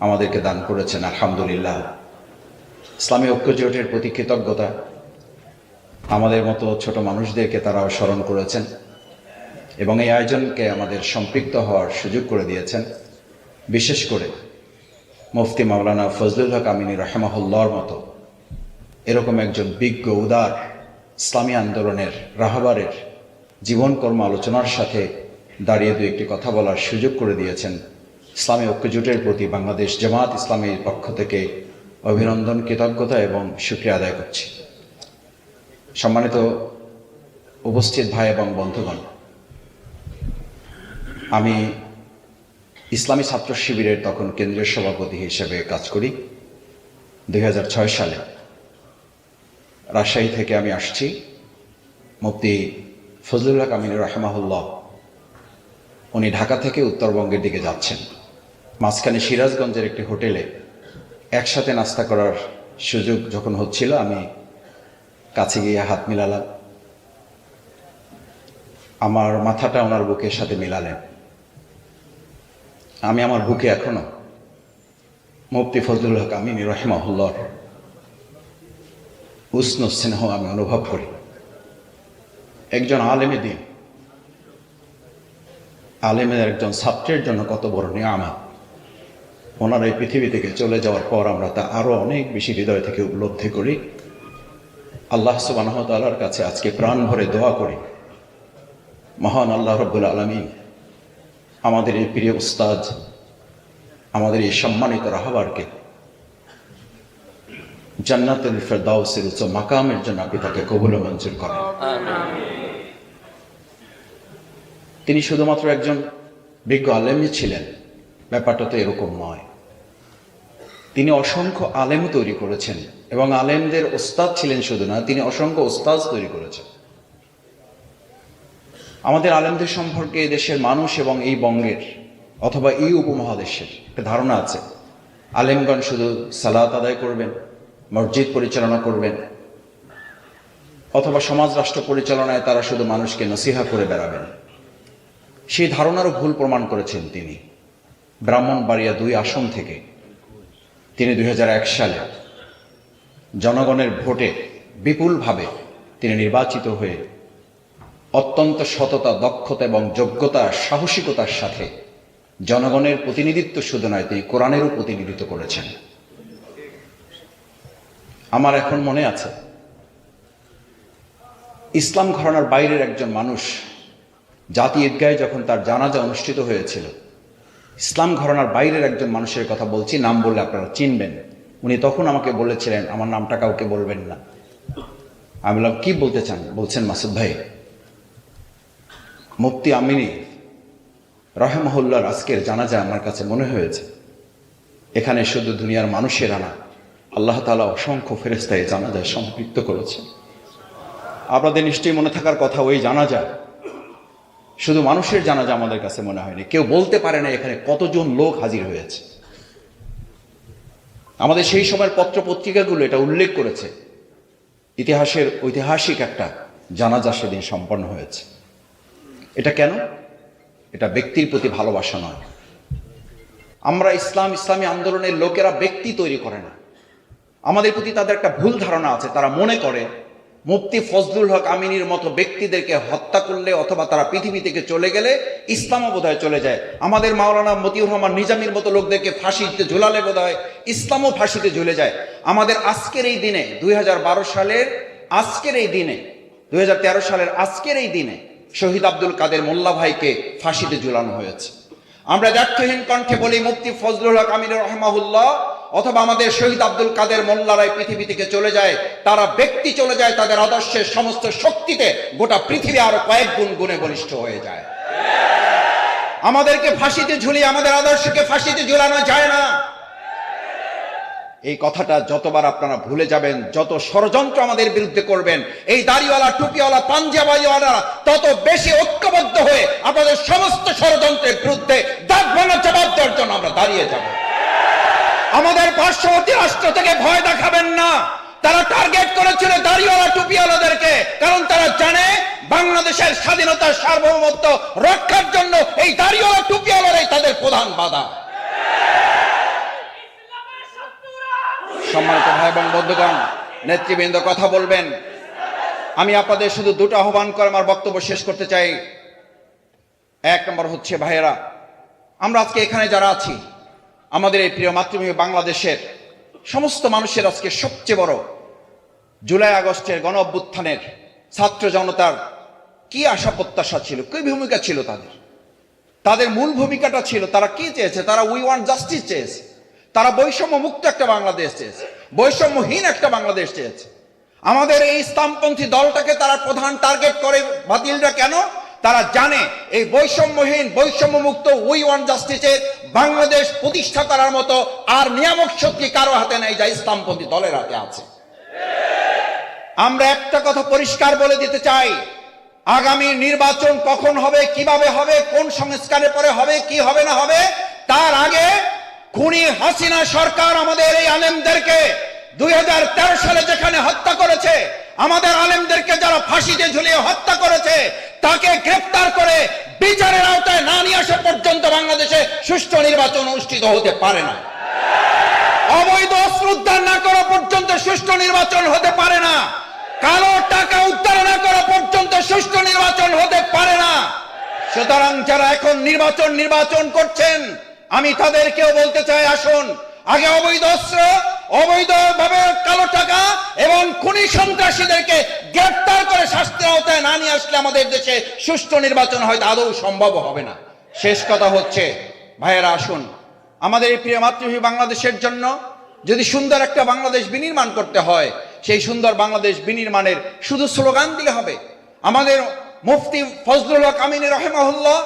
আমাদেরকে দান করেছেন, আলহামদুলিল্লাহ। ইসলামী ঐক্য জোটের প্রতি কৃতজ্ঞতা। আমাদের মতো ছোট মানুষদেরকে তারাও স্মরণ করেছেন এবং এই আয়োজনকে আমাদের সম্পৃক্ত হওয়ার সুযোগ করে দিয়েছেন। বিশেষ করে মুফতি মাওলানা ফজলুল হক আমিনী রহমাহুল্লাহর মতো এরকম একজন বিজ্ঞ, উদার ইসলামী আন্দোলনের রাহবারের জীবনকর্ম আলোচনার সাথে দাঁড়িয়ে দু একটি কথা বলার সুযোগ করে দিয়েছেন ইসলামী ঐক্যজোটের প্রতি বাংলাদেশ জামাত ইসলামীর পক্ষ থেকে অভিনন্দন, কৃতজ্ঞতা এবং সুক্রিয়া আদায় করছি। সম্মানিত উপস্থিত ভাই এবং বন্ধুগণ, আমি ইসলামী ছাত্র শিবিরের তখন কেন্দ্রীয় সভাপতি হিসেবে কাজ করি। দু হাজার ছয় সালে রাজশাহী থেকে আমি আসছি। মুফতি ফজলুল্লাহ কামিনুর রহমাহুল্লাহ, উনি ঢাকা থেকে উত্তরবঙ্গের দিকে যাচ্ছেন। মাঝখানে সিরাজগঞ্জের একটি হোটেলে একসাথে নাস্তা করার সুযোগ যখন হচ্ছিল, আমি কাছে গিয়ে হাত মিলালাম। আমার মাথাটা ওনার বুকের সাথে মিলালেন। আমি আমার বুকে এখনও মুফতি ফজলুল হক আমিনী রহমাহুল্লাহ উষ্ণ স্নেহ আমি অনুভব করি। একজন আলেমে দিন, আলেমের একজন ছাত্রের জন্য কত বড় নিয়ামত। ওনার এই পৃথিবী থেকে চলে যাওয়ার পর আমরা তা আরও অনেক বেশি হৃদয় থেকে উপলব্ধি করি। আল্লাহ সুবাহতালার কাছে আজকে প্রাণ ভরে দোয়া করি। মহান আল্লাহ রব্বুল আলমী আমাদের এই প্রিয় উস্তাদ, আমাদের এই সম্মানিত রাহাবারকে জান্নাতুল ফেরদাউসের উচ্চ মাকামের জন্য আপনি তাকে কবুল মঞ্জুর করেন। তিনি শুধুমাত্র একজন বিজ্ঞ আলেমই ছিলেন, ব্যাপারটা তো এরকম নয়। তিনি অসংখ্য আলেম তৈরি করেছেন এবং আলেমদের ওস্তাদ ছিলেন শুধু না, তিনি অসংখ্য ওস্তাদ তৈরি করেছেন। আমাদের আলেমদের সম্পর্কে দেশের মানুষ এবং এই বঙ্গের অথবা এই উপমহাদেশের একটা ধারণা আছে। আলেমগণ শুধু সালাত আদায় করবেন, মসজিদ পরিচালনা করবেন, অথবা সমাজ রাষ্ট্র পরিচালনায় তারা শুধু মানুষকে নসিহা করে বেড়াবেন। সেই ধারণারও ভুল প্রমাণ করেছেন তিনি। ব্রাহ্মণবাড়িয়া দুই আসন থেকে তিনি দু হাজার এক সালে জনগণের ভোটে বিপুলভাবে তিনি নির্বাচিত হয়ে অত্যন্ত সততা, দক্ষতা এবং যোগ্যতা, সাহসিকতার সাথে জনগণের প্রতিনিধিত্ব শুধু নয় তিনি কোরআনেরও প্রতিনিধিত্ব করেছেন। আমার এখন মনে আছে, ইসলাম ঘরানার বাইরের একজন মানুষ জাতি ঈদগাহে যখন তার জানাজা অনুষ্ঠিত হয়েছিল ইসলাম ঘরানার বাইরের একজন মানুষের কথা বলছি, নাম বললে আপনারা চিনবেন। উনি তখন আমাকে বলেছিলেন, আমার নামটা কাউকে বলবেন না। আমি বললাম, কি বলতে চান? বলছেন মাসুদ ভাই। মুফতি আমিনী রহেমহল্লার আজকের জানাজা আমার কাছে মনে হয়েছে। এখানে শুধু দুনিয়ার মানুষেরা না, আল্লাহ তালা অসংখ্য ফেরেস্তায় জানাজায় সম্পৃক্ত করেছে আপনাদের নিশ্চয়ই মনে থাকার কথা, ওই জানাজা শুধু মানুষের জানাজা আমাদের কাছে মনে হয়নি। কেউ বলতে পারে না এখানে কতজন লোক হাজির হয়েছে। আমাদের সেই সময়ের পত্র পত্রিকাগুলো এটা উল্লেখ করেছে। ইতিহাসের ঐতিহাসিক একটা জানাজা সেদিন সম্পন্ন হয়েছে। এটা কেন? এটা ব্যক্তির প্রতি ভালোবাসা নয়। আমরা ইসলাম, ইসলামী আন্দোলনের লোকেরা ব্যক্তি তৈরি করে না। আমাদের প্রতি তাদের একটা ভুল ধারণা আছে। তারা মনে করে মুফতি ফজলুল হক আমিনীর মতো ব্যক্তিদেরকে হত্যা করলে অথবা তারা পৃথিবী থেকে চলে গেলে ইসলামও বোধহয় চলে যায়। আমাদের মাওলানা মতিউর রহমান নিজামীর মতো লোকদেরকে ফাঁসিতে ঝুলালে বোধহয় ইসলামও ফাঁসিতে ঝুলে যায়। আমাদের আজকের এই দিনে, দুই হাজার বারো সালের আজকের এই দিনে, দুই হাজার তেরো সালের আজকের এই দিনে শহীদ আব্দুল কাদের মোল্লা ভাইকে ফাঁসিতে ঝুলানো হয়েছে। আমরা ব্যর্থহীন কণ্ঠে বলি মুফতি ফজলুল হক আমির রহমাহুল্লাহ অথবা আমাদের শহীদ আব্দুল কাদের মোল্লারাই পৃথিবী থেকে চলে যায়, তারা ব্যক্তি চলে যায় তাদের আদর্শের সমস্ত শক্তিতে গোটা পৃথিবী আরও কয়েক গুণ গুণে বলিষ্ঠ হয়ে যায়। আমাদেরকে ফাঁসিতে ঝুলিয়ে, আমাদের আদর্শকে ফাঁসিতে ঝুলানো যায় না। এই কথাটা যতবার আপনারা ভুলে যাবেন, যত ষড়যন্ত্র আমাদের বিরুদ্ধে করবেন, এই দাড়িওয়ালা, টুপিওয়ালা পাঞ্জাবাইওয়ালা তত বেশি ঐক্যবদ্ধ হয়ে আপনাদের সমস্ত ষড়যন্ত্রের বিরুদ্ধে দাঁত ভাঙা জবাব দেওয়ার জন্য আমরা দাঁড়িয়ে যাব। আমাদের পার্শ্ববর্তী রাষ্ট্র থেকে ভয় দেখাবেন না। তারা টার্গেট করেছিল দাড়িওয়ালা টুপিওয়ালাদেরকে, কারণ তারা জানে বাংলাদেশের স্বাধীনতার সার্বভৌমত্ব রক্ষার জন্য এই দাড়িওয়ালা টুপিওয়ালারাই তাদের প্রধান বাধা। সম্মানিত ভাই এবং বন্ধুগণ, নেতৃবৃন্দ কথা বলবেন। আমি আপনাদের শুধু দুটো আহ্বান করে আমার বক্তব্য শেষ করতে চাই। এক নম্বর হচ্ছে, ভাইয়েরা, আমরা আজকে এখানে যারা আছি আমাদের এই প্রিয় মাতৃভূমি বাংলাদেশের সমস্ত মানুষের আজকে সবচেয়ে বড় জুলাই আগস্টের গণ অভ্যুত্থানের ছাত্র জনতার কি আশা প্রত্যাশা ছিল? কি ভূমিকা ছিল তাদের? তাদের মূল ভূমিকাটা ছিল তারা কি চেয়েছে? তারা উই ওয়ান্ট জাস্টিস চেয়েছে। তারা বৈষম্য মুক্ত একটা বাংলাদেশ চেয়েছে। বৈষম্যহীন একটা বাংলাদেশ চেয়েছে। আমাদের এই ইসলামপন্থী দলটাকে তারা প্রধান টার্গেট করে বাতিলরা কেন? তারা জানে এই বৈষম্যহীন বৈষম্য মুক্ত উই ওয়ান জাস্টিসের বাংলাদেশ প্রতিষ্ঠা করার মতো আর নিয়ামক শক্তি কারও হাতে নেই যা ইসলামপন্থী দলের হাতে আছে। আমরা একটা কথা পরিষ্কার বলে দিতে চাই। আগামী নির্বাচন কখন হবে, কীভাবে হবে, কোন সংস্কারের পরে হবে, কি হবে না হবে, তার আগে খুনি হাসিনা সরকার আমাদের এই আলেমদেরকে দুই হাজার তেরো সালে যেখানে হত্যা করেছে আমাদের আলেমদেরকে যারা ফাঁসিতে ঝুলিয়ে হত্যা করেছে, তাকে গ্রেফতার করে বিচারের আওতায় না নিয়ে আসা পর্যন্ত বাংলাদেশে সুষ্ঠু নির্বাচন অনুষ্ঠিত হতে পারে না। অবৈধ অস্ত্র উদ্ধার না করা পর্যন্ত সুষ্ঠু নির্বাচন হতে পারে না। কালো টাকা উদ্ধার না করা পর্যন্ত সুষ্ঠু নির্বাচন হতে পারে না। সুতরাং যারা এখন নির্বাচন নির্বাচন করছেন, আমি তাদেরকেও বলতে চাই, আসুন, আগে অবৈধ অস্ত্র, অবৈধভাবে কালো খুনি সন্ত্রাসীদেরকে গ্রেফতার করে শাস্তির আওতায় না নিয়ে আসলে আমাদের দেশে সুষ্ঠু নির্বাচন হয়তো আদৌ সম্ভব হবে না। শেষ কথা হচ্ছে, ভাইয়েরা আসুন, আমাদের এই প্রিয় মাতৃভূমি বাংলাদেশের জন্য যদি সুন্দর একটা বাংলাদেশ বিনির্মাণ করতে হয়, সেই সুন্দর বাংলাদেশ বিনির্মাণের শুধু স্লোগান দিলে হবে। আমাদের মুফতি ফজলুল হক আমিনী রহেমাহুল্লাহ,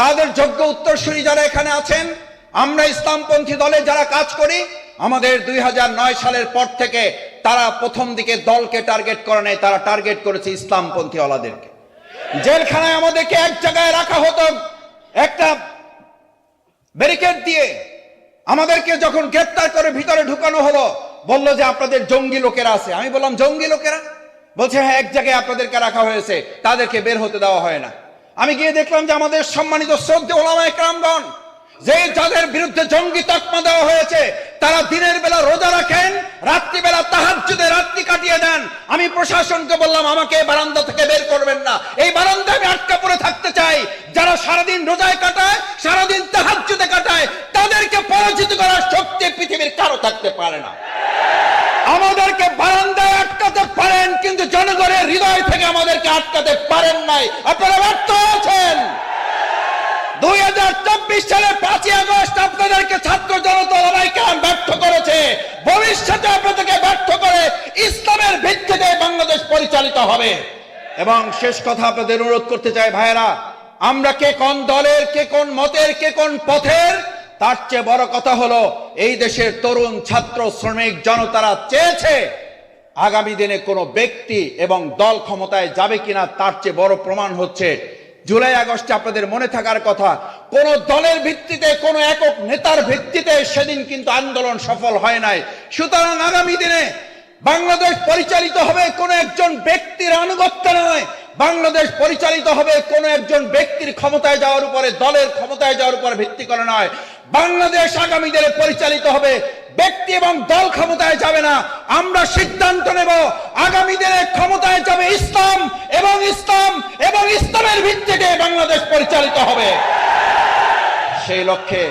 তাদের যোগ্য উত্তরসূরি যারা এখানে আছেন, আমরা ইসলামপন্থী দলে যারা কাজ করি আমাদের দুই হাজার নয় সালের পর থেকে তারা প্রথম দিকে দলকে টার্গেট করে নেয় তারা টার্গেট করেছে ইসলামপন্থী ওলাদেরকে। জেলখানায় আমাদেরকে এক জায়গায় রাখা হতো, একটা ব্যারিকেড দিয়ে আমাদেরকে যখন গ্রেপ্তার করে ভিতরে ঢুকানো হলো, বলল যে আপনাদের জঙ্গি লোকেরা আছে। আমি বললাম, জঙ্গি লোকেরা? বলছে হ্যাঁ এক জায়গায় আপনাদেরকে রাখা হয়েছে, তাদেরকে বের হতে দেওয়া হয় না। আমি গিয়ে দেখলাম যে আমাদের সম্মানিত শ্রদ্ধে ওলামায় ক্রামগণ যে যাদের বিরুদ্ধে জঙ্গি তকমা দেওয়া হয়েছে, তারা দিনের বেলা রোজা রাখেন, রাত্রিবেলা তাহাজ্জুদে রাত্রি কাটিয়ে দেন। আমি প্রশাসনকে বললাম, আমাকে বারান্দা থেকে বের করবেন না। এই বারান্দায় আমি আটকা পড়ে থাকতে চাই। যারা সারাদিন রোজায় কাটায়, সারাদিন তাহাজ্জুদে কাটায়, তাদেরকে পরাজিত করার শক্তি পৃথিবীর কারও থাকতে পারে না। আমাদেরকে বারান্দায় আটকাতে পারেন, কিন্তু জনগণের হৃদয় থেকে আমাদেরকে আটকাতে পারেন নাই। আপনারা ব্যর্থ আছেন। দুই হাজার চব্বিশ আপনাদেরকে ছাত্র জনতা লড়াইকাম ব্যর্থ করেছে। ভবিষ্যতে আপনাদেরকে ব্যর্থ করে ভিত্তিতে বাংলাদেশ পরিচালিত হবে। এবং শেষ কথা আপনাদের অনুরোধ করতে চাই, ভাইয়েরা, আমরা কে কোন দলের, কে কোন মতের, কে কোন পথের, তার চেয়ে বড় কথা হলো, এই দেশের তরুণ ছাত্র, শ্রমিক জনতারা চেয়েছে আগামী দিনে কোনো ব্যক্তি এবং দল ক্ষমতায় যাবে কিনা, তার চেয়ে বড় প্রমাণ হচ্ছে জুলাই আগস্টে আপনাদের মনে থাকার কথা, কোন দলের ভিত্তিতে, কোন একক নেতার ভিত্তিতে সেদিন কিন্তু আন্দোলন সফল হয় নাই। সুতরাং আগামী দিনে বাংলাদেশ পরিচালিত হবে কোন একজন ব্যক্তির আনুগত্য নয়। বাংলাদেশ পরিচালিত হবে কোন একজন ব্যক্তির ক্ষমতায় যাওয়ার উপরে, দলের ক্ষমতায় যাওয়ার উপরে ভিত্তি করে নয়। বাংলাদেশ আগামী দিনে পরিচালিত হবে। ব্যক্তি এবং দল ক্ষমতায় যাবে না। আমরা সিদ্ধান্ত নেব আগামী দিনে ক্ষমতায় যাবে ইসলাম এবং ইসলাম এবং ইসলামের ভিত্তিতে বাংলাদেশ পরিচালিত হবে। সেই লক্ষ্যে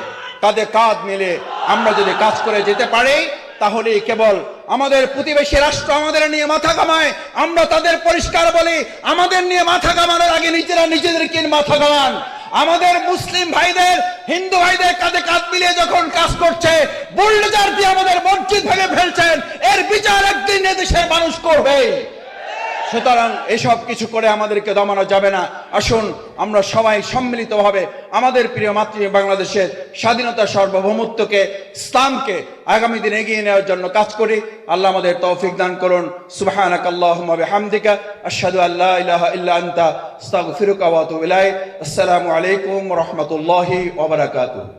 কাঁধে কাঁধ মিলে আমরা যদি কাজ করে যেতে পারি তাহলে কেবল আমাদের প্রতিবেশী রাষ্ট্র আমাদের নিয়ে মাথা কামায় আমরা তাদের পরিষ্কার বলি, আমাদের নিয়ে মাথা কামানোর আগে নিজেরা নিজেদেরকে মাথা কামান আমাদের মুসলিম ভাইদের, হিন্দু ভাইদের কাঁধে কাঁধ মিলিয়ে যখন কাজ করছে বুল্ডোজার দিয়ে আমাদের মসজিদ ভেঙে ফেলছেন। এর বিচার একদিন এদেশের মানুষ করবে। সুতরাং এসব কিছু করে আমাদেরকে দমানো যাবে না। আসুন, আমরা সবাই সম্মিলিতভাবে আমাদের প্রিয় মাতৃ বাংলাদেশের স্বাধীনতা সার্বভৌমত্বকে, ইসলামকে আগামী দিন এগিয়ে নেওয়ার জন্য কাজ করি। আল্লাহ আমাদের তৌফিক দান করুন। সুবহানাক আল্লাহুম্মা বিহামদিকা। আশহাদু আল্লা ইলাহা ইল্লা আনতা। আস্তাগফিরুকা ওয়া আতুবু ইলাইক। আসসালামু আলাইকুম রাহমাতুল্লাহি বারাকাতুহু।